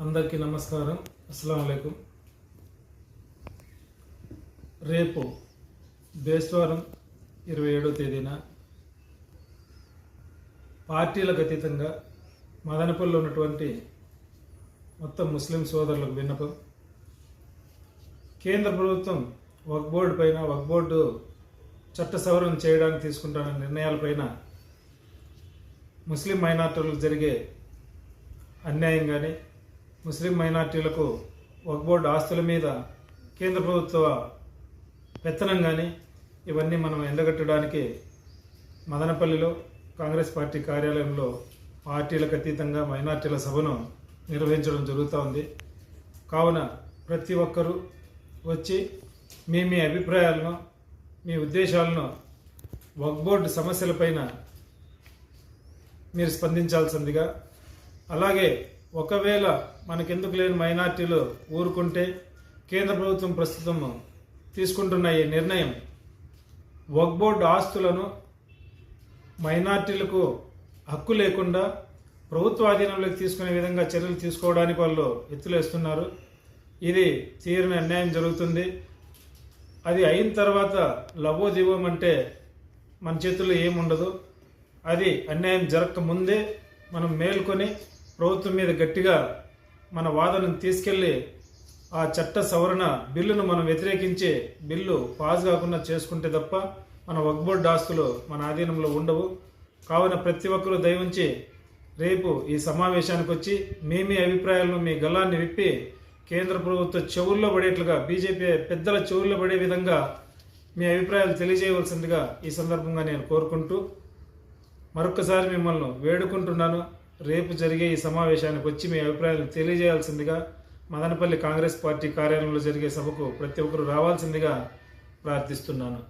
అందరికీ నమస్కారం. అస్సలం రేపు బేస్వారం ఇరవై ఏడో తేదీన పార్టీలకు అతీతంగా మదనపల్లిలో ఉన్నటువంటి మొత్తం ముస్లిం సోదరులకు విన్నపం. కేంద్ర ప్రభుత్వం వక్ బోర్డు పైన వక్ బోర్డు చట్ట సవరణ చేయడానికి తీసుకుంటున్న నిర్ణయాలపైన ముస్లిం మైనార్టీలకు జరిగే అన్యాయం కానీ ముస్లిం మైనార్టీలకు ఒక బోర్డు ఆస్తుల మీద కేంద్ర ప్రభుత్వ పెత్తనం కానీ ఇవన్నీ మనం ఎండగట్టడానికి మదనపల్లిలో కాంగ్రెస్ పార్టీ కార్యాలయంలో పార్టీలకు అతీతంగా మైనార్టీల సభను నిర్వహించడం జరుగుతూ ఉంది. కావున ప్రతి ఒక్కరూ వచ్చి మీ మీ అభిప్రాయాలను మీ ఉద్దేశాలను వక్ బోర్డు సమస్యలపైన మీరు స్పందించాల్సిందిగా అలాగే ఒకవేళ మనకెందుకు లేని మైనార్టీలు ఊరుకుంటే కేంద్ర ప్రభుత్వం ప్రస్తుతం తీసుకుంటున్న ఈ నిర్ణయం వక్ బోర్డు ఆస్తులను మైనార్టీలకు హక్కు లేకుండా ప్రభుత్వ ఆధీనంలోకి తీసుకునే విధంగా చర్యలు తీసుకోవడానికి వాళ్ళు ఎత్తులేస్తున్నారు. ఇది తీరిన అన్యాయం జరుగుతుంది. అది అయిన తర్వాత లవోదివం అంటే మన చేతుల్లో ఏముండదు. అది అన్యాయం జరగక ముందే మనం మేల్కొని ప్రభుత్వం మీద గట్టిగా మన వాదనను తీసుకెళ్ళి ఆ చట్ట సవరణ బిల్లును మనం వ్యతిరేకించి బిల్లు పాస్ కాకుండా చేసుకుంటే తప్ప మన వక్బోర్డ్ ఆస్తులు మన ఆధీనంలో ఉండవు. కావున ప్రతి ఒక్కరూ దయవుంచి రేపు ఈ సమావేశానికి వచ్చి మీ మీ అభిప్రాయాలను మీ గల్లాన్ని విప్పి కేంద్ర ప్రభుత్వ చెవుల్లో పడేట్లుగా బీజేపీ పెద్దల చెవుల్లో పడే విధంగా మీ అభిప్రాయాలు తెలియజేయవలసిందిగా ఈ సందర్భంగా నేను కోరుకుంటూ మరొకసారి మిమ్మల్ని వేడుకుంటున్నాను. రేపు జరిగే ఈ సమావేశానికి వచ్చి మీ అభిప్రాయాలు తెలియజేయాల్సిందిగా మదనపల్లి కాంగ్రెస్ పార్టీ కార్యాలయంలో జరిగే సభకు ప్రతి ఒక్కరూ రావాల్సిందిగా ప్రార్థిస్తున్నాను.